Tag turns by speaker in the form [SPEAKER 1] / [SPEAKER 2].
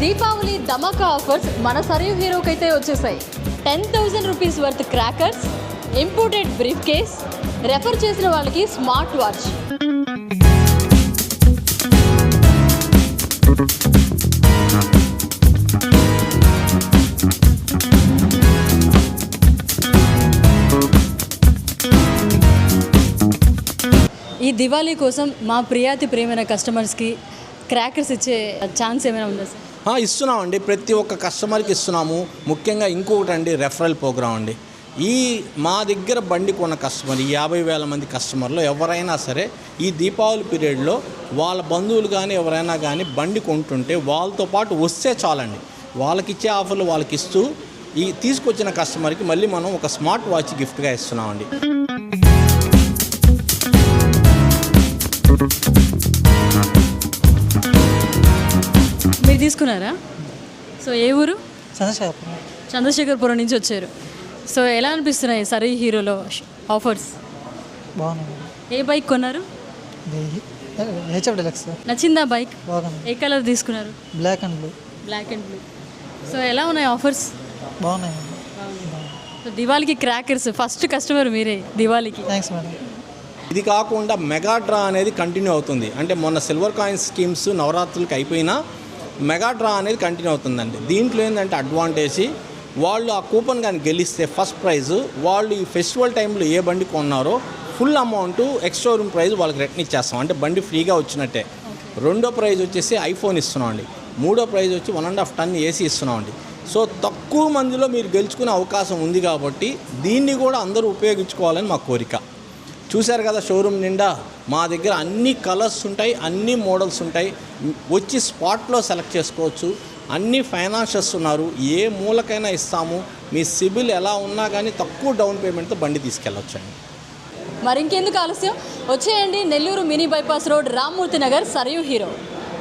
[SPEAKER 1] దీపావళి ధమాకా offers మన సరియు హీరోకైతే వచ్చేసాయి. Ten thousand rupees worth crackers imported briefcase refer చేసిన వాళ్ళకి స్మార్ట్ వాచ్. ఈ దివాళీ కోసం మా ప్రియాతి ప్రేమైన కస్టమర్స్కి క్రాకర్స్ ఇచ్చే ఛాన్స్ ఏమైనా ఉందా సార్
[SPEAKER 2] ఇస్తున్నామండి. ప్రతి ఒక్క కస్టమర్కి ఇస్తున్నాము. ముఖ్యంగా ఇంకొకటి అండి రెఫరల్ ప్రోగ్రామ్ అండి. ఈ మా దగ్గర బండి కొన్న కస్టమర్ ఈ యాభై వేల మంది కస్టమర్లు ఎవరైనా సరే ఈ దీపావళి పీరియడ్లో వాళ్ళ బంధువులు కానీ ఎవరైనా కానీ బండి కొంటుంటే వాళ్ళతో పాటు వస్తే చాలండి. వాళ్ళకి ఇచ్చే ఆఫర్లు వాళ్ళకి ఇస్తూ ఈ తీసుకొచ్చిన కస్టమర్కి మళ్ళీ మనం ఒక స్మార్ట్ వాచ్ గిఫ్ట్గా ఇస్తున్నామండి.
[SPEAKER 1] మీరు తీసుకున్నారా? సో ఏ ఊరు?
[SPEAKER 3] చంద్రశేఖర్
[SPEAKER 1] చంద్రశేఖర్పురం నుంచి వచ్చారు. సో ఎలా అనిపిస్తున్నాయి సరే హీరోలో ఆఫర్స్?
[SPEAKER 3] బాగున్నాను
[SPEAKER 1] ఏ బైక్ కొన్నారు?
[SPEAKER 3] ఇది హెచ్ఎఫ్ డెలక్స్.
[SPEAKER 1] నచ్చిందా బైక్?
[SPEAKER 3] బాగుంది.
[SPEAKER 1] ఏ కలర్ తీసుకున్నారు?
[SPEAKER 3] Black and blue.
[SPEAKER 1] Black and blue. So ఎలా ఉన్నాయి ఆఫర్స్?
[SPEAKER 3] బాగున్నాయి
[SPEAKER 1] సో దివాళీకి క్రాకర్స్ ఫస్ట్ కస్టమర్ మీరే దివాళీకి.
[SPEAKER 3] Thanks madam.
[SPEAKER 2] ఇది కాకుండా మెగా డ్రా అనేది కంటిన్యూ అవుతుంది. అంటే మొన్న సిల్వర్ కాయిన్ స్కీమ్స్ నవరాత్రులకి అయిపోయినా మెగా డ్రా అనేది కంటిన్యూ అవుతుందండి. దీంట్లో ఏంటంటే అడ్వాంటేజ్ వాళ్ళు ఆ కూపన్ కానీ గెలిస్తే ఫస్ట్ ప్రైజ్ వాళ్ళు ఈ ఫెస్టివల్ టైంలో ఏ బండి కొన్నారో full amount extra room prize వాళ్ళకి రిటర్న్ ఇచ్చేస్తాం. అంటే బండి ఫ్రీగా వచ్చినట్టే. రెండో ప్రైజ్ వచ్చేసి ఐఫోన్ ఇస్తున్నామండి. మూడో ప్రైజ్ వచ్చి one and half ton AC ఇస్తున్నామండి. సో తక్కువ మందిలో మీరు గెలుచుకునే అవకాశం ఉంది కాబట్టి దీన్ని కూడా అందరూ ఉపయోగించుకోవాలని మా కోరిక. చూశారు కదా షోరూమ్ నిండా? మా దగ్గర అన్ని కలర్స్ ఉంటాయి అన్ని మోడల్స్ ఉంటాయి. వచ్చి స్పాట్లో సెలెక్ట్ చేసుకోవచ్చు. అన్ని ఫైనాన్షియల్స్ ఉన్నారు. ఏ మూలకైనా ఇస్తాము. మీ సిబిల్ ఎలా ఉన్నా కానీ తక్కువ డౌన్ పేమెంట్తో బండి తీసుకెళ్ళొచ్చండి.
[SPEAKER 1] మరి ఇంకెందుకు ఆలస్యం? వచ్చేయండి Nellore mini bypass road Rammurthy Nagar Sarayu Hero.